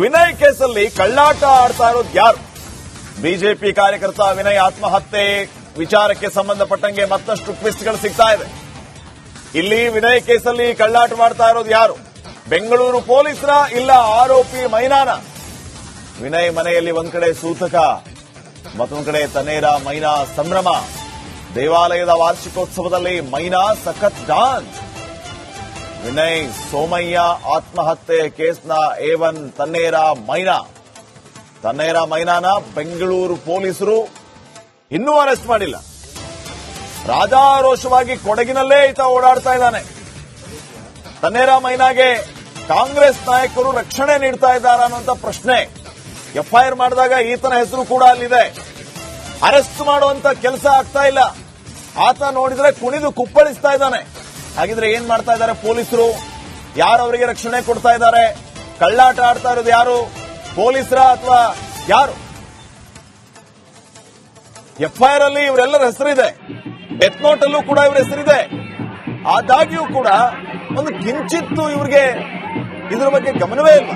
ವಿನಯ್ ಕೇಸಲ್ಲಿ ಕಳ್ಳಾಟ ಆಡ್ತಾ ಇರೋದು ಯಾರು? ಬಿಜೆಪಿ ಕಾರ್ಯಕರ್ತ ವಿನಯ್ ಆತ್ಮಹತ್ಯೆ ವಿಚಾರಕ್ಕೆ ಸಂಬಂಧಪಟ್ಟಂಗೆ ಮತ್ತಷ್ಟು ಟ್ವಿಸ್ಟ್ಗಳು ಸಿಗ್ತಾ ಇದೆ. ಇಲ್ಲಿ ವಿನಯ್ ಕೇಸಲ್ಲಿ ಕಳ್ಳಾಟ ಮಾಡ್ತಾ ಇರೋದು ಯಾರು? ಬೆಂಗಳೂರು ಪೊಲೀಸರ ಇಲ್ಲ ಆರೋಪಿ ಮೈನಾನ? ವಿನಯ್ ಮನೆಯಲ್ಲಿ ಒಂದ್ ಕಡೆ ಸೂತಕ, ಮತ್ತೊಂದು ಕಡೆ ತನೇರ ಮೈನಾ ಸಂಭ್ರಮ. ದೇವಾಲಯದ ವಾರ್ಷಿಕೋತ್ಸವದಲ್ಲಿ ಮೈನಾ ಸಖತ್ ಡಾನ್ಸ್. ವಿನಯ್ ಸೋಮಯ್ಯ ಆತ್ಮಹತ್ಯೆ ಕೇಸ್ನ ಎ ಒನ್ ತನ್ನೇರ ಮೈನಾ. ತನ್ನೇರ ಮೈನಾನ ಬೆಂಗಳೂರು ಪೊಲೀಸರು ಇನ್ನೂ ಅರೆಸ್ಟ್ ಮಾಡಿಲ್ಲ. ರಾಜಾರೋಷವಾಗಿ ಕೊಡಗಿನಲ್ಲೇ ಈತ ಓಡಾಡ್ತಾ ಇದ್ದಾನೆ. ತನ್ನೇರ ಮೈನಾಗೆ ಕಾಂಗ್ರೆಸ್ ನಾಯಕರು ರಕ್ಷಣೆ ನೀಡ್ತಾ ಇದ್ದಾರ ಅನ್ನುವಂತ ಪ್ರಶ್ನೆ ಎಫ್ಐಆರ್ ಮಾಡಿದಾಗ ಈತನ ಹೆಸರು ಕೂಡ ಅಲ್ಲಿದೆ. ಅರೆಸ್ಟ್ ಮಾಡುವಂತ ಕೆಲಸ ಆಗ್ತಾ ಇಲ್ಲ. ಆತ ನೋಡಿದ್ರೆ ಕುಣಿದು ಕುಪ್ಪಳಿಸ್ತಾ ಇದ್ದಾನೆ. ಹಾಗಿದ್ರೆ ಏನ್ ಮಾಡ್ತಾ ಇದ್ದಾರೆ ಪೊಲೀಸರು? ಯಾರು ಅವರಿಗೆ ರಕ್ಷಣೆ ಕೊಡ್ತಾ ಇದ್ದಾರೆ? ಕಳ್ಳಾಟ ಆಡ್ತಾ ಇರೋದು ಯಾರು? ಪೊಲೀಸರ ಅಥವಾ ಯಾರು? ಎಫ್ಐಆರ್ ಅಲ್ಲಿ ಇವರೆಲ್ಲರ ಹೆಸರಿದೆ. ಡೆತ್ ನೋಟ್ ಅಲ್ಲೂ ಕೂಡ ಇವರ ಹೆಸರಿದೆ. ಆದಾಗ್ಯೂ ಕೂಡ ಒಂದು ಕಿಂಚಿತ್ತು ಇವರಿಗೆ ಇದ್ರ ಬಗ್ಗೆ ಗಮನವೇ ಇಲ್ಲ.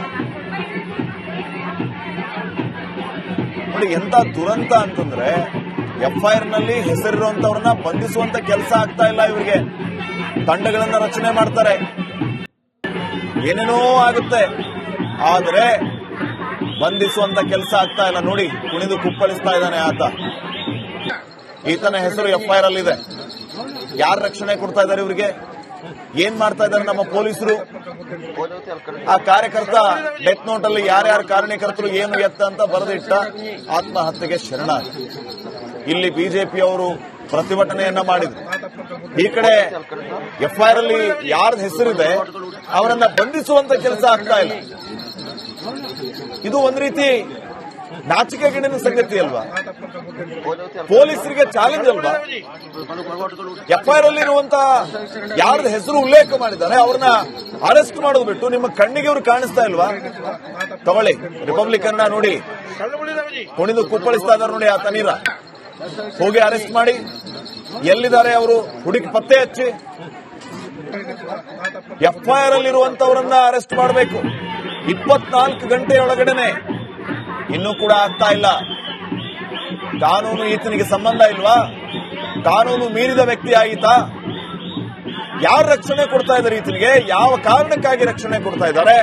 ನೋಡಿ ಎಂತ ದುರಂತ ಅಂತಂದ್ರೆ ಎಫ್ಐಆರ್ನಲ್ಲಿ ಹೆಸರಿರುವಂತವ್ರನ್ನ ಬಂಧಿಸುವಂತ ಕೆಲಸ ಆಗ್ತಾ ಇಲ್ಲ ಇವರಿಗೆ. ತಂಡಗಳನ್ನ ರಚನೆ ಮಾಡ್ತಾರೆ. ಏನೇನೋ ಆಗುತ್ತೆ. ಆದರೆ ಬಂಧಿಸುವಂತ ಕೆಲಸ ಆಗ್ತಾ ಇಲ್ಲ. ನೋಡಿ, ಕುಣಿದು ಕುಪ್ಪಳಿಸ್ತಾ ಇದ್ದಾನೆ ಆತ. ಈತನ ಹೆಸರು ಎಫ್ಐಆರ್ ಅಲ್ಲಿ ಇದೆ ಯಾರು ರಕ್ಷಣೆ ಕೊಡ್ತಾ ಇದ್ದಾರೆ ಇವರಿಗೆ? ಏನ್ ಮಾಡ್ತಾ ಇದ್ದಾರೆ ನಮ್ಮ ಪೊಲೀಸರು? ಆ ಕಾರ್ಯಕರ್ತ ಡೆತ್ ನೋಟ್ ಅಲ್ಲಿ ಯಾರ್ಯಾರ ಕಾರಣಕರ್ತರು ಏನು ಎತ್ತ ಅಂತ ಬರೆದಿಟ್ಟ ಆತ್ಮಹತ್ಯೆಗೆ ಶರಣ ಇಲ್ಲಿ ಬಿಜೆಪಿಯವರು ಪ್ರತಿಭಟನೆಯನ್ನ ಮಾಡಿದ್ರು. ಈ ಕಡೆ ಎಫ್ಐಆರ್ ಅಲ್ಲಿ ಯಾರ ಹೆಸರಿದೆ, ಅವರನ್ನ ಬಂಧಿಸುವಂತ ಕೆಲಸ ಆಗ್ತಾ ಇಲ್ಲ. ಇದು ಒಂದ್ ರೀತಿ ನಾಚಿಕೆಗೇಡಿನ ಸಂಗತಿ ಅಲ್ವಾ? ಪೊಲೀಸರಿಗೆ ಚಾಲೆಂಜ್ ಅಲ್ವಾ? ಎಫ್ಐಆರ್ ಅಲ್ಲಿ ಇರುವಂತ ಯಾರ ಹೆಸರು ಉಲ್ಲೇಖ ಮಾಡಿದ್ದಾರೆ, ಅವ್ರನ್ನ ಅರೆಸ್ಟ್ ಮಾಡೋದು ಬಿಟ್ಟು ನಿಮ್ಮ ಕಣ್ಣಿಗೆ ಇವ್ರು ಕಾಣಿಸ್ತಾ ಇಲ್ವಾ? ತಗೊಳ್ಳಿ ರಿಪಬ್ಲಿಕನ್ ನೋಡಿ. ಕುಣಿದು ಕುಪ್ಪಳಿಸ್ತಾ ಇದ್ದಾರೆ ನೋಡಿ ಆ ತನೀರ. ಹೋಗಿ ಅರೆಸ್ಟ್ ಮಾಡಿ. ಎಲ್ಲಿದ್ದಾರೆ ಅವರು? ಹುಡುಕಿ ಪತ್ತೆ ಹಚ್ಚಿ. ಎಫ್ಐಆರ್ ಅಲ್ಲಿ ಇರುವಂತವರನ್ನ ಅರೆಸ್ಟ್ ಮಾಡಬೇಕು. ಇಪ್ಪತ್ನಾಲ್ಕು ಗಂಟೆಯೊಳಗಡೆನೆ. ಇನ್ನೂ ಕೂಡ ಆಗ್ತಾ ಇಲ್ಲ. ಕಾನೂನು ಈತನಿಗೆ ಸಂಬಂಧ ಇಲ್ವಾ? ಕಾನೂನು ಮೀರಿದ ವ್ಯಕ್ತಿ ಆಯಿತಾ? ಯಾರು ರಕ್ಷಣೆ ಕೊಡ್ತಾ ಇದ್ದಾರೆ ಈತನಿಗೆ? ಯಾವ ಕಾರಣಕ್ಕಾಗಿ ರಕ್ಷಣೆ ಕೊಡ್ತಾ ಇದ್ದಾರೆ?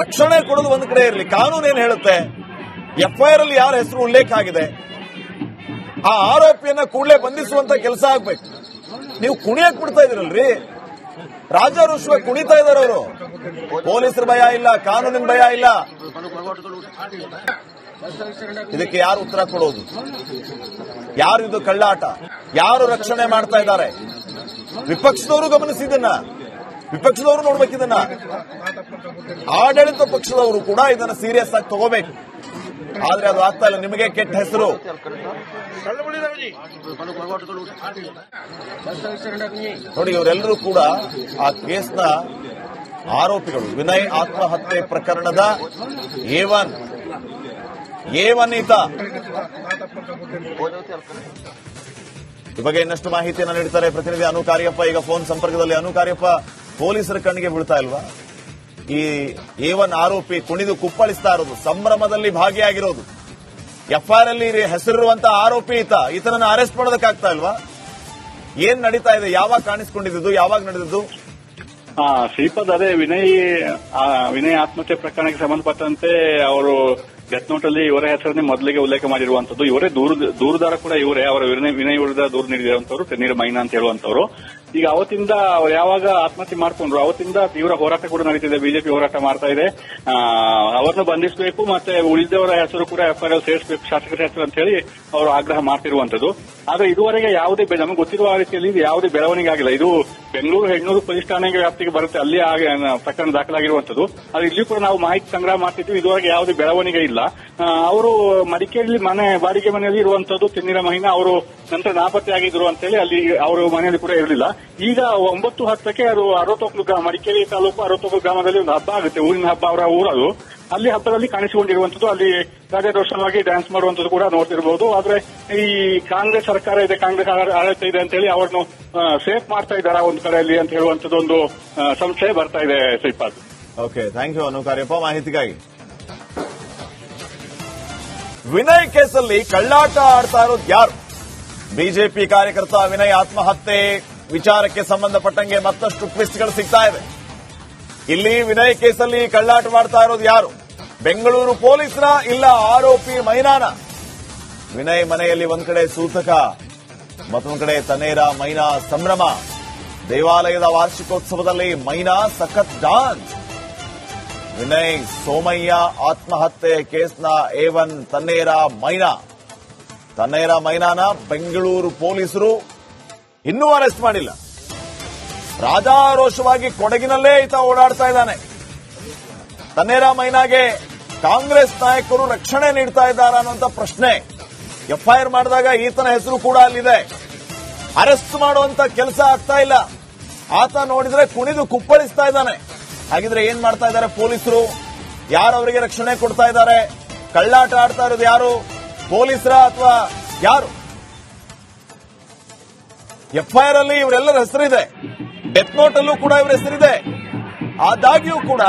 ರಕ್ಷಣೆ ಕೊಡೋದು ಒಂದು ಕಡೆ ಇರಲಿ. ಕಾನೂನು ಏನ್ ಹೇಳುತ್ತೆ? ಎಫ್ಐಆರ್ ಅಲ್ಲಿ ಯಾರ ಹೆಸರು ಉಲ್ಲೇಖ ಆಗಿದೆ ಆ ಆರೋಪಿಯನ್ನ ಕೂಡಲೇ ಬಂಧಿಸುವಂತ ಕೆಲಸ ಆಗ್ಬೇಕು. ನೀವು ಕುಣಿಯಕ್ ಬಿಡ್ತಾ ಇದೀರಲ್ರಿ? ರಾಜಾರುಶ್ವ ಕುಣಿತಾ ಇದಾರೆ ಅವರು. ಪೊಲೀಸರ ಭಯ ಇಲ್ಲ, ಕಾನೂನಿನ ಭಯ ಇಲ್ಲ. ಇದಕ್ಕೆ ಯಾರು ಉತ್ತರ ಕೊಡೋದು? ಯಾರು ಇದು ಕಳ್ಳಾಟ? ಯಾರು ರಕ್ಷಣೆ ಮಾಡ್ತಾ ಇದ್ದಾರೆ? ವಿಪಕ್ಷದವರು ಗಮನಿಸಿದನ್ನ ವಿಪಕ್ಷದವರು ನೋಡ್ಬೇಕಿದನ್ನ ಆಡಳಿತ ಪಕ್ಷದವರು ಕೂಡ ಇದನ್ನ ಸೀರಿಯಸ್ ಆಗಿ ತಗೋಬೇಕು. ಆದ್ರೆ ಅದು ಆಗ್ತಾ ಇಲ್ಲ ನಿಮಗೆ ಕೆಟ್ಟ ಹೆಸರು. ನೋಡಿ, ಇವರೆಲ್ಲರೂ ಕೂಡ ಆ ಕೇಸ್ನ ಆರೋಪಿಗಳು. ವಿನಯ್ ಆತ್ಮಹತ್ಯೆ ಪ್ರಕರಣದ ಏವನ್ ಒನ್. ಈತ. ಈ ಬಗ್ಗೆ ಇನ್ನಷ್ಟು ಮಾಹಿತಿಯನ್ನು ನೀಡ್ತಾರೆ ಪ್ರತಿನಿಧಿ ಅನು ಕಾರ್ಯಪ್ಪ. ಈಗ ಫೋನ್ ಸಂಪರ್ಕದಲ್ಲಿ ಅನು ಕಾರ್ಯಪ್ಪ, ಪೊಲೀಸರ ಕಣ್ಣಿಗೆ ಬೀಳ್ತಾ ಇಲ್ವಾ? ಈ ಏವನ್ ಆರೋಪಿ ಕುಣಿದು ಕುಪ್ಪಳಿಸ್ತಾ ಇರೋದು, ಸಂಭ್ರಮದಲ್ಲಿ ಭಾಗಿಯಾಗಿರೋದು. ಎಫ್ಐಆರ್ ಅಲ್ಲಿ ಹೆಸರಿರುವಂತಹ ಆರೋಪಿ ಈತ, ಈತನನ್ನು ಅರೆಸ್ಟ್ ಮಾಡೋದಕ್ಕಾಗ್ತಾ ಇಲ್ವಾ? ಏನ್ ನಡೀತಾ ಇದೆ? ಯಾವಾಗ ಕಾಣಿಸ್ಕೊಂಡಿದ್ದು? ಯಾವಾಗ ನಡೆದಿದ್ದು? ಶ್ರೀಪದ್ ಅದೇ, ವಿನಯ್ ವಿನಯ್ ಆತ್ಮಹತ್ಯೆ ಪ್ರಕರಣಕ್ಕೆ ಸಂಬಂಧಪಟ್ಟಂತೆ ಅವರು ಡೆತ್ ನೋಟ್ ಅಲ್ಲಿ ಇವರ ಹೆಸರನ್ನೇ ಮೊದಲಿಗೆ ಉಲ್ಲೇಖ ಮಾಡಿರುವಂತದ್ದು ಇವರೇ ದೂರ, ದೂರದಾರ ಕೂಡ ಇವರೇ. ಅವರ ವಿನಯ್ ವಿನಯ್ ವಿರುದ್ಧ ದೂರು ನೀಡಿರುವಂತವರು ತೆನ್ನೀರ ಮೈನಾ ಅಂತ ಹೇಳುವಂತವರು ಈಗ ಅವತ್ತಿಂದ ಅವ್ರು ಯಾವಾಗ ಆತ್ಮಹತ್ಯೆ ಮಾಡ್ಕೊಂಡ್ರು, ಅವತ್ತಿಂದ ತೀವ್ರ ಹೋರಾಟ ಕೂಡ ನಡೀತಿದೆ, ಬಿಜೆಪಿ ಹೋರಾಟ ಮಾಡ್ತಾ ಇದೆ. ಅವರನ್ನು ಬಂಧಿಸಬೇಕು ಮತ್ತೆ ಉಳಿದವರ ಹೆಸರು ಕೂಡ ಎಫ್ಐಆರ್ ಸೇರಿಸಬೇಕು, ಶಾಸಕರ ಹೆಸರು ಅಂತ ಹೇಳಿ ಅವರು ಆಗ್ರಹ ಮಾಡ್ತಿರುವಂತದ್ದು ಆದ್ರೆ ಇದುವರೆಗೆ ಯಾವುದೇ ನಮಗೆ ಗೊತ್ತಿರುವ ರೀತಿಯಲ್ಲಿ ಯಾವುದೇ ಬೆಳವಣಿಗೆ ಆಗಿಲ್ಲ. ಇದು ಬೆಂಗಳೂರು ಹೆಣ್ಣೂರು ಪೊಲೀಸ್ ಠಾಣೆಗೆ ವ್ಯಾಪ್ತಿಗೆ ಬರುತ್ತೆ, ಅಲ್ಲಿ ಪ್ರಕರಣ ದಾಖಲಾಗಿರುವಂತದ್ದು ಆದ್ರೆ ಇಲ್ಲಿ ಕೂಡ ನಾವು ಮಾಹಿತಿ ಸಂಗ್ರಹ ಮಾಡ್ತಿದ್ವಿ ಇದುವರೆಗೆ ಯಾವುದೇ ಬೆಳವಣಿಗೆ ಇಲ್ಲ. ಅವರು ಮಡಿಕೇರಿ ಮನೆ, ಬಾಡಿಗೆ ಮನೆಯಲ್ಲಿ ಇರುವಂತದ್ದು ತಿನ್ನಿರ ಮಹಿನ ಅವರು ನಂತರ ನಾಪತ್ತೆ ಆಗಿದ್ರು ಅಂತೇಳಿ ಅಲ್ಲಿ ಅವರು ಮನೆಯಲ್ಲಿ ಕೂಡ ಇರಲಿಲ್ಲ. ಈಗ ಒಂಬತ್ತು ಹತ್ತಕ್ಕೆ ಅದು ಅರವತ್ತೊಂದು ಗ್ರಾಮ ಮಡಿಕೇರಿ ತಾಲೂಕು ಅರವತ್ತೊಂದು ಗ್ರಾಮದಲ್ಲಿ ಒಂದು ಹಬ್ಬ ಆಗುತ್ತೆ. ಊರಿನ ಹಬ್ಬ ಅವರ ಊರದು ಅಲ್ಲಿ ಹಬ್ಬದಲ್ಲಿ ಕಾಣಿಸಿಕೊಂಡಿರುವಂತದ್ದು ಅಲ್ಲಿ ರಾಜಾರೋಷವಾಗಿ ಡ್ಯಾನ್ಸ್ ಮಾಡುವಂತದ್ದು ಕೂಡ ನೋಡ್ತಿರಬಹುದು ಆದ್ರೆ ಈ ಕಾಂಗ್ರೆಸ್ ಸರ್ಕಾರ ಇದೆ, ಕಾಂಗ್ರೆಸ್ ಆಡ- ಆಡಳಿತ ಇದೆ ಅಂತ ಹೇಳಿ ಅವರನ್ನು ಸೇಫ್ ಮಾಡ್ತಾ ಇದ್ದಾರಾ ಒಂದು ಕಡೆಯಲ್ಲಿ ಅಂತ ಹೇಳುವಂತದ್ದು ಒಂದು ಸಂಶಯ ಬರ್ತಾ ಇದೆ Shripad. Okay thank you Anu Kariappa ಮಾಹಿತಿಗಾಗಿ. ವಿನಯ್ ಕೇಸಲ್ಲಿ ಕಳ್ಳಾಟ ಆಡ್ತಾ ಇರೋದು ಯಾರು? ಬಿಜೆಪಿ ಕಾರ್ಯಕರ್ತ ವಿನಯ್ ಆತ್ಮಹತ್ಯೆ ವಿಚಾರಕ್ಕೆ ಸಂಬಂಧಪಟ್ಟಂಗೆ ಮತ್ತಷ್ಟು ಟ್ವಿಸ್ಟ್ಗಳು ಸಿಗ್ತಾ ಇವೆ. ಇಲ್ಲಿ ವಿನಯ್ ಕೇಸಲ್ಲಿ ಕಳ್ಳಾಟ ಮಾಡ್ತಾ ಇರೋದು ಯಾರು? ಬೆಂಗಳೂರು ಪೊಲೀಸರ ಇಲ್ಲ ಆರೋಪಿ ಮೈನಾನ? ವಿನಯ್ ಮನೆಯಲ್ಲಿ ಒಂದ್ ಕಡೆ ಸೂತಕ, ಮತ್ತೊಂದು ಕಡೆ ತನೇರ ಮೈನಾ ಸಂಭ್ರಮ. ದೇವಾಲಯದ ವಾರ್ಷಿಕೋತ್ಸವದಲ್ಲಿ ಮೈನಾ ಸಖತ್ ಡಾನ್ಸ್. ವಿನಯ್ ಸೋಮಯ್ಯ ಆತ್ಮಹತ್ಯೆ ಕೇಸ್ನ ಏವನ್ ತನ್ನೇರ ಮೈನಾ. ತನ್ನೇರ ಮೈನಾನ ಬೆಂಗಳೂರು ಪೊಲೀಸರು ಇನ್ನೂ ಅರೆಸ್ಟ್ ಮಾಡಿಲ್ಲ. ರಾಜಾರೋಷವಾಗಿ ಕೊಡಗಿನಲ್ಲೇ ಈತ ಓಡಾಡ್ತಾ ಇದ್ದಾನೆ. ತನ್ನೇರಾಮಯ್ಯನಾಗೆ ಕಾಂಗ್ರೆಸ್ ನಾಯಕರು ರಕ್ಷಣೆ ನೀಡ್ತಾ ಇದ್ದಾರಾ ಅನ್ನುವಂತ ಪ್ರಶ್ನೆ ಎಫ್ಐಆರ್ ಮಾಡಿದಾಗ ಈತನ ಹೆಸರು ಕೂಡ ಅಲ್ಲಿದೆ. ಅರೆಸ್ಟ್ ಮಾಡುವಂತ ಕೆಲಸ ಆಗ್ತಾ ಇಲ್ಲ. ಆತ ನೋಡಿದ್ರೆ ಕುಣಿದು ಕುಪ್ಪಳಿಸ್ತಾ ಇದ್ದಾನೆ. ಹಾಗಿದ್ರೆ ಏನ್ ಮಾಡ್ತಾ ಇದ್ದಾರೆ ಪೊಲೀಸರು? ಯಾರು ಅವರಿಗೆ ರಕ್ಷಣೆ ಕೊಡ್ತಾ ಇದ್ದಾರೆ? ಕಳ್ಳಾಟ ಆಡ್ತಾ ಇರೋದು ಯಾರು? ಪೊಲೀಸರ ಅಥವಾ ಯಾರು? ಎಫ್ಐಆರ್ ಅಲ್ಲಿ ಇವರೆಲ್ಲರ ಹೆಸರಿದೆ. ಡೆತ್ ನೋಟ್ ಅಲ್ಲೂ ಕೂಡ ಇವರ ಹೆಸರಿದೆ. ಆದಾಗ್ಯೂ ಕೂಡ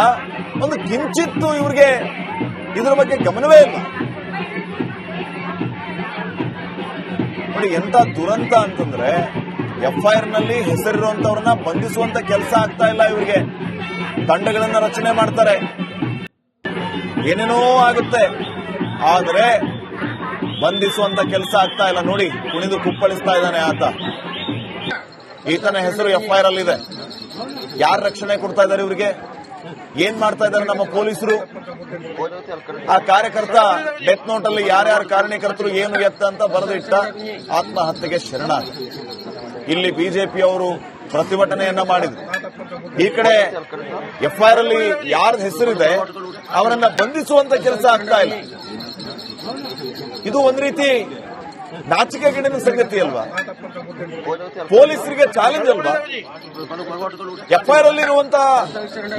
ಒಂದು ಕಿಂಚಿತ್ತು ಇವರಿಗೆ ಇದರ ಬಗ್ಗೆ ಗಮನವೇ ಇಲ್ಲ. ನೋಡಿ ಎಂತ ದುರಂತ ಅಂತಂದ್ರೆ ಎಫ್ಐಆರ್ನಲ್ಲಿ ಹೆಸರಿರುವಂತವ್ರನ್ನ ಬಂಧಿಸುವಂತ ಕೆಲಸ ಆಗ್ತಾ ಇಲ್ಲ ಇವರಿಗೆ. ತಂಡಗಳನ್ನ ರಚನೆ ಮಾಡ್ತಾರೆ. ಏನೇನೋ ಆಗುತ್ತೆ. ಆದರೆ ಬಂಧಿಸುವಂತ ಕೆಲಸ ಆಗ್ತಾ ಇಲ್ಲ. ನೋಡಿ, ಕುಣಿದು ಕುಪ್ಪಳಿಸ್ತಾ ಇದ್ದಾನೆ ಆತ. ಈತನ ಹೆಸರು ಎಫ್ಐಆರ್ ಅಲ್ಲಿ ಇದೆ. ಯಾರು ರಕ್ಷಣೆ ಕೊಡ್ತಾ ಇದ್ದಾರೆ ಇವರಿಗೆ? ಏನ್ ಮಾಡ್ತಾ ಇದ್ದಾರೆ ನಮ್ಮ ಪೊಲೀಸರು? ಆ ಕಾರ್ಯಕರ್ತ ಡೆತ್ ನೋಟ್ ಅಲ್ಲಿ ಯಾರ್ಯಾರ ಕಾರಣಕರ್ತರು ಏನು ಎತ್ತ ಅಂತ ಬರೆದಿಟ್ಟ ಆತ್ಮಹತ್ಯೆಗೆ ಶರಣ. ಇಲ್ಲಿ ಬಿಜೆಪಿ ಅವರು ಪ್ರತಿಭಟನೆಯನ್ನ ಮಾಡಿದ್ರು. ಈ ಕಡೆ ಎಫ್ಐಆರ್ ಅಲ್ಲಿ ಯಾರ ಹೆಸರಿದೆ, ಅವರನ್ನ ಬಂಧಿಸುವಂತ ಕೆಲಸ ಆಗ್ತಾ ಇಲ್ಲ. ಇದು ಒಂದ್ ರೀತಿ ನಾಚಿಕೆಗೇಡಿನ ಸಂಗತಿ ಅಲ್ವಾ? ಪೊಲೀಸರಿಗೆ ಚಾಲೆಂಜ್ ಅಲ್ವಾ? ಎಫ್ಐಆರ್ ಅಲ್ಲಿ ಇರುವಂತ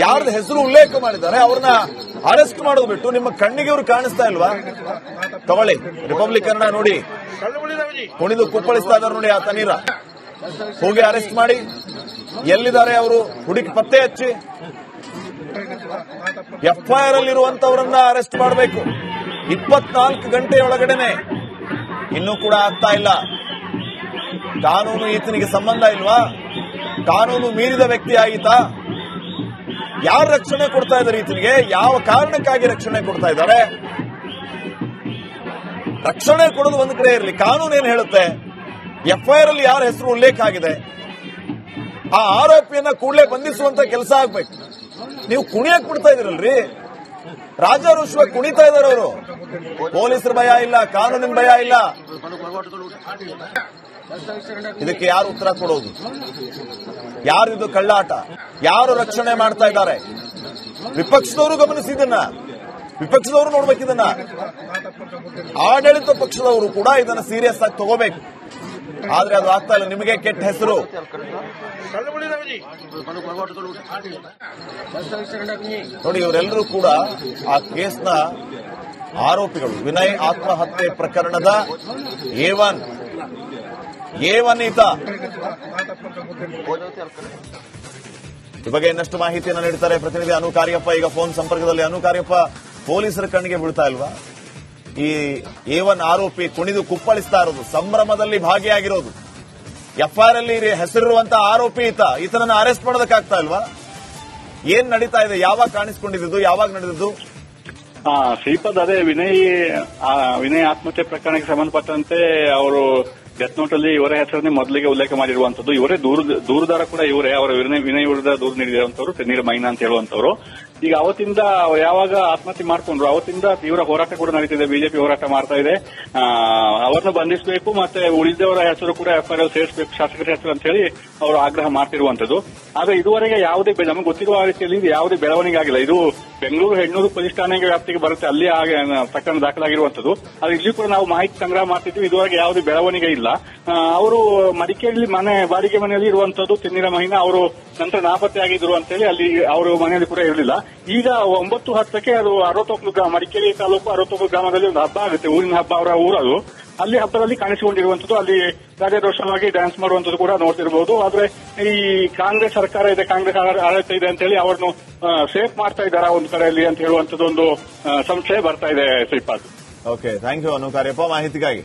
ಯಾರ್ದು ಹೆಸರು ಉಲ್ಲೇಖ ಮಾಡಿದ್ದಾರೆ, ಅವ್ರನ್ನ ಅರೆಸ್ಟ್ ಮಾಡೋದು ಬಿಟ್ಟು ನಿಮ್ಮ ಕಣ್ಣಿಗೆ ಇವರು ಕಾಣಿಸ್ತಾ ಇಲ್ವಾ? ತಗೊಳ್ಳಿ ರಿಪಬ್ಲಿಕ್ ಕನ್ನಡ ನೋಡಿ. ಕುಣಿದು ಕುಪ್ಪಳಿಸ್ತಾ ಇದಾರೆ ನೋಡಿ ಆ ತನೀರ ಹೋಗಿ ಅರೆಸ್ಟ್ ಮಾಡಿ. ಎಲ್ಲಿದ್ದಾರೆ ಅವರು? ಹುಡುಕಿ ಪತ್ತೆ ಹಚ್ಚಿ. ಎಫ್ಐಆರ್ ಅಲ್ಲಿರುವಂತವರನ್ನ ಅರೆಸ್ಟ್ ಮಾಡಬೇಕು. ಇಪ್ಪತ್ನಾಲ್ಕು ಗಂಟೆಯೊಳಗಡೆನೆ ಇನ್ನೂ ಕೂಡ ಆಗ್ತಾ ಇಲ್ಲ. ಕಾನೂನು ಈತನಿಗೆ ಸಂಬಂಧ ಇಲ್ವಾ? ಕಾನೂನು ಮೀರಿದ ವ್ಯಕ್ತಿ ಆಯಿತಾ? ಯಾರು ರಕ್ಷಣೆ ಕೊಡ್ತಾ ಇದ್ದಾರೆ ಈತನಿಗೆ? ಯಾವ ಕಾರಣಕ್ಕಾಗಿ ರಕ್ಷಣೆ ಕೊಡ್ತಾ ಇದ್ದಾರೆ? ರಕ್ಷಣೆ ಕೊಡೋದು ಒಂದು ಕಡೆ ಇರಲಿ. ಕಾನೂನು ಏನ್ ಹೇಳುತ್ತೆ? ಎಫ್ಐಆರ್ ಅಲ್ಲಿ ಯಾರ ಹೆಸರು ಉಲ್ಲೇಖ ಆಗಿದೆ? ಆ ಆರೋಪಿಯನ್ನ ಕೂಡಲೇ ಬಂಧಿಸುವಂತ ಕೆಲಸ ಆಗ್ಬೇಕು. ನೀವು ಕುಣಿಯಕ್ ಬಿಡ್ತಾ ಇದೀರಲ್ರಿ ರಾಜಾರೋಷವಾಗಿ ಕುಣಿತಾ ಇದ್ದಾರೆ ಅವರು ಪೊಲೀಸರ ಭಯ ಇಲ್ಲ, ಕಾನೂನಿನ ಭಯ ಇಲ್ಲ. ಇದಕ್ಕೆ ಯಾರು ಉತ್ತರ ಕೊಡೋದು? ಯಾರು ಇದು ಕಳ್ಳಾಟ? ಯಾರು ರಕ್ಷಣೆ ಮಾಡ್ತಾ ಇದ್ದಾರೆ? ವಿಪಕ್ಷದವರು ಗಮನಿಸಿದನ್ನ ವಿಪಕ್ಷದವರು ನೋಡ್ಬೇಕಿದನ್ನ ಆಡಳಿತ ಪಕ್ಷದವರು ಕೂಡ ಇದನ್ನ ಸೀರಿಯಸ್ ಆಗಿ ತಗೋಬೇಕು. ಆದ್ರೆ ಅದು ಆಗ್ತಾ ಇಲ್ಲ. ನಿಮಗೆ ಕೆಟ್ಟ ಹೆಸರು. ನೋಡಿ, ಇವರೆಲ್ಲರೂ ಕೂಡ ಆ ಕೇಸ್ನ ಆರೋಪಿಗಳು. ವಿನಯ್ ಆತ್ಮಹತ್ಯೆ ಪ್ರಕರಣದ ಏವನ್ ಏವನ್ ಈತ. ಈ ಬಗ್ಗೆ ಇನ್ನಷ್ಟು ಮಾಹಿತಿಯನ್ನು ನೀಡ್ತಾರೆ ಪ್ರತಿನಿಧಿ ಅನು ಕಾರ್ಯಪ್ಪ. ಈಗ ಫೋನ್ ಸಂಪರ್ಕದಲ್ಲಿ. ಅನು ಕಾರ್ಯಪ್ಪ, ಪೊಲೀಸರ ಕಣ್ಣಿಗೆ ಬೀಳ್ತಾ ಇಲ್ವಾ? ಈ ಎ ಒನ್ ಆರೋಪಿ ಕುಣಿದು ಕುಪ್ಪಳಿಸ್ತಾ ಇರೋದು, ಸಂಭ್ರಮದಲ್ಲಿ ಭಾಗಿಯಾಗಿರೋದು. ಎಫ್ಐಆರ್ ಅಲ್ಲಿ ಹೆಸರಿರುವಂತಹ ಆರೋಪಿ ಈತ, ಈತನನ್ನು ಅರೆಸ್ಟ್ ಮಾಡೋದಕ್ಕಾಗ್ತಾ ಇಲ್ವಾ? ಏನ್ ನಡೀತಾ ಇದೆ? ಯಾವಾಗ ಕಾಣಿಸ್ಕೊಂಡಿದ್ದು? ಯಾವಾಗ ನಡೆದಿದ್ದು? ಶ್ರೀಪದ್ ಅದೇ ವಿನಯ್ ವಿನಯ್ ಆತ್ಮಹತ್ಯೆ ಪ್ರಕರಣಕ್ಕೆ ಸಂಬಂಧಪಟ್ಟಂತೆ ಅವರು ಡೆತ್ ನೋಟ್ ಅಲ್ಲಿ ಇವರ ಹೆಸರನ್ನೇ ಮೊದಲಿಗೆ ಉಲ್ಲೇಖ ಮಾಡಿರುವಂತದ್ದು ಇವರೇ ದೂರ, ದೂರದಾರ ಕೂಡ ಇವರೇ. ಅವರ ವಿನಯ್ ವಿನಯ್ ವಿರುದ್ಧ ದೂರು ನೀಡಿರುವಂತವರು ಮೈನಾ ಅಂತ ಹೇಳುವಂತವರು ಈಗ ಅವತ್ತಿಂದ ಯಾವಾಗ ಆತ್ಮಹತ್ಯೆ ಮಾಡ್ಕೊಂಡ್ರು, ಅವತ್ತಿಂದ ತೀವ್ರ ಹೋರಾಟ ಕೂಡ ನಡೀತಿದೆ, ಬಿಜೆಪಿ ಹೋರಾಟ ಮಾಡ್ತಾ ಇದೆ. ಅವರನ್ನು ಬಂಧಿಸಬೇಕು ಮತ್ತೆ ಉಳಿದವರ ಹೆಸರು ಕೂಡ ಎಫ್ಐಆರ್ ಸೇರಿಸಬೇಕು, ಶಾಸಕರ ಹೆಸರು ಅಂತ ಹೇಳಿ ಅವರು ಆಗ್ರಹ ಮಾಡ್ತಿರುವಂತದ್ದು ಆದ್ರೆ ಇದುವರೆಗೆ ಯಾವುದೇ ನಮಗೆ ಗೊತ್ತಿರುವ ರೀತಿಯಲ್ಲಿ ಯಾವುದೇ ಬೆಳವಣಿಗೆ ಆಗಿಲ್ಲ. ಇದು ಬೆಂಗಳೂರು ಹೆಣ್ಣೂರು ಪೊಲೀಸ್ ಠಾಣೆಗೆ ವ್ಯಾಪ್ತಿಗೆ ಬರುತ್ತೆ, ಅಲ್ಲಿ ಪ್ರಕರಣ ದಾಖಲಾಗಿರುವಂತದ್ದು ಆದ್ರೆ ಇಲ್ಲಿ ಕೂಡ ನಾವು ಮಾಹಿತಿ ಸಂಗ್ರಹ ಮಾಡ್ತಿದ್ವಿ, ಇದುವರೆಗೆ ಯಾವುದೇ ಬೆಳವಣಿಗೆ ಇಲ್ಲ. ಅವರು ಮಡಿಕೇರಿ ಮನೆ, ಬಾಡಿಗೆ ಮನೆಯಲ್ಲಿ ಇರುವಂತದ್ದು ತಿನ್ನಿರ ಮಹಿನ ಅವರು ನಂತರ ನಾಪತ್ತೆ ಆಗಿದ್ರು ಅಂತ ಹೇಳಿ ಅಲ್ಲಿ ಅವರು ಮನೆಯಲ್ಲಿ ಕೂಡ ಇರಲಿಲ್ಲ. ಈಗ ಒಂಬತ್ತು ಹತ್ತಕ್ಕೆ ಅದು ಅರವತ್ತೊಂದು ಗ್ರಾಮ, ಮಡಿಕೇರಿ ತಾಲೂಕು ಅರವತ್ತೊಂದು ಗ್ರಾಮದಲ್ಲಿ ಒಂದು ಹಬ್ಬ ಆಗುತ್ತೆ. ಊರಿನ ಹಬ್ಬ ಅವರ ಊರದು. ಅಲ್ಲಿ ಹಬ್ಬದಲ್ಲಿ ಕಾಣಿಸಿಕೊಂಡಿರುವಂತದ್ದು ಅಲ್ಲಿ ರಾಜ್ಯದೋಷವಾಗಿ ಡ್ಯಾನ್ಸ್ ಮಾಡುವಂತದ್ದು ಕೂಡ ನೋಡ್ತಿರಬಹುದು ಆದ್ರೆ ಈ ಕಾಂಗ್ರೆಸ್ ಸರ್ಕಾರ ಇದೆ, ಕಾಂಗ್ರೆಸ್ ಆಡ- ಆಡಳಿತ ಇದೆ ಅಂತ ಹೇಳಿ ಅವರನ್ನು ಸೇಫ್ ಮಾಡ್ತಾ ಇದ್ದಾರಾ ಒಂದು ಕಡೆಯಲ್ಲಿ ಅಂತ ಹೇಳುವಂತದ್ದು ಒಂದು ಸಂಶಯ ಬರ್ತಾ ಇದೆ Shripad. Okay thank you Anu Kariappa ಮಾಹಿತಿಗಾಗಿ.